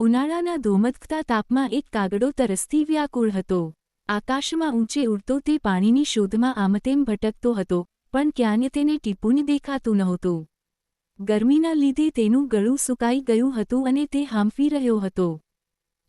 ઉનાળાના ધોમધકતા તાપમાં એક કાગડો તરસથી વ્યાકુળ હતો. આકાશમાં ઊંચે ઉડતો તે પાણીની શોધમાં આમતેમ ભટકતો હતો, પણ ક્યાંય તેને ટીપુને દેખાતું નહોતું. ગરમીના લીધે તેનું ગળું સુકાઈ ગયું હતું અને તે હાંફી રહ્યો હતો.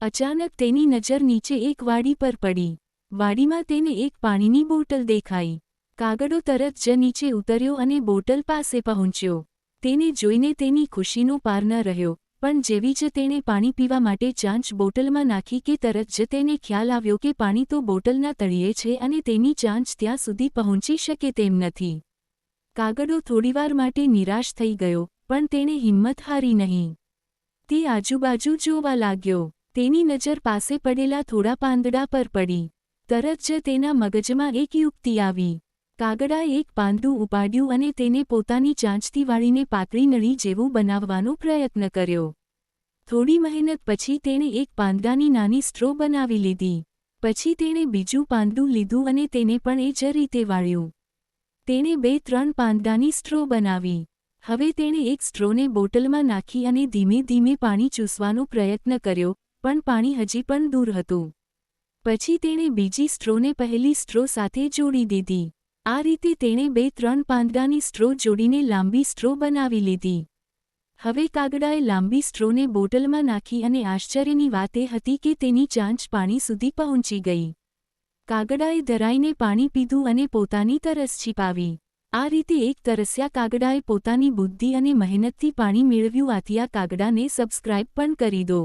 અચાનક તેની નજર નીચે એક વાડી પર પડી. વાડીમાં તેને એક પાણીની બોટલ દેખાઈ. કાગડો તરત જ નીચે ઉતર્યો અને બોટલ પાસે પહોંચ્યો. તેને જોઈને તેની ખુશીનો પાર ન રહ્યો. પણ જેવી જ તેણે પાણી પીવા માટે ચાંચ બોટલમાં નાખી કે તરત જ તેને ખ્યાલ આવ્યો કે પાણી તો બોટલના તળિયે છે અને તેની ચાંચ ત્યાં સુધી પહોંચી શકે તેમ નથી. કાગડો થોડીવાર માટે નિરાશ થઈ ગયો, પણ તેણે હિંમત હારી નહીં. તે આજુબાજુ જોવા લાગ્યો. તેની નજર પાસે પડેલા થોડા પાંદડા પર પડી. તરત જ તેના મગજમાં એક યુક્તિ આવી. કાગડાએ એક પાંદડું ઉપાડ્યું અને તેને પોતાની ચાંચથી વાળીને પાતળી નળી જેવું બનાવવાનો પ્રયત્ન કર્યો. થોડી મહેનત પછી તેણે એક પાંદડાની નાની સ્ટ્રો બનાવી લીધી. પછી તેણે બીજું પાંદડું લીધું અને તેને પણ એ જ રીતે વાળ્યું. તેણે બે ત્રણ પાંદડાની સ્ટ્રો બનાવી. હવે તેણે એક સ્ટ્રોને બોટલમાં નાખી અને ધીમે ધીમે પાણી ચૂસવાનો પ્રયત્ન કર્યો, પણ પાણી હજી પણ દૂર હતું. પછી તેણે બીજી સ્ટ્રોને પહેલી સ્ટ્રો સાથે જોડી દીધી. આ રીતે તેણે બે ત્રણ પાંદડાની સ્ટ્રો જોડીને લાંબી સ્ટ્રો બનાવી લીધી. હવે કાગડાએ લાંબી સ્ટ્રોને બોટલમાં નાખી અને આશ્ચર્યની વાત એ હતી કે તેની ચાંચ પાણી સુધી પહોંચી ગઈ. કાગડાએ ધરાઈને પાણી પીધું અને પોતાની તરસ છીપાવી. આ રીતે એક તરસ્યા કાગડાએ પોતાની બુદ્ધિ અને મહેનતથી પાણી મેળવ્યું આથી આ કાગડાને સબસ્ક્રાઇબ પણ કરી દો.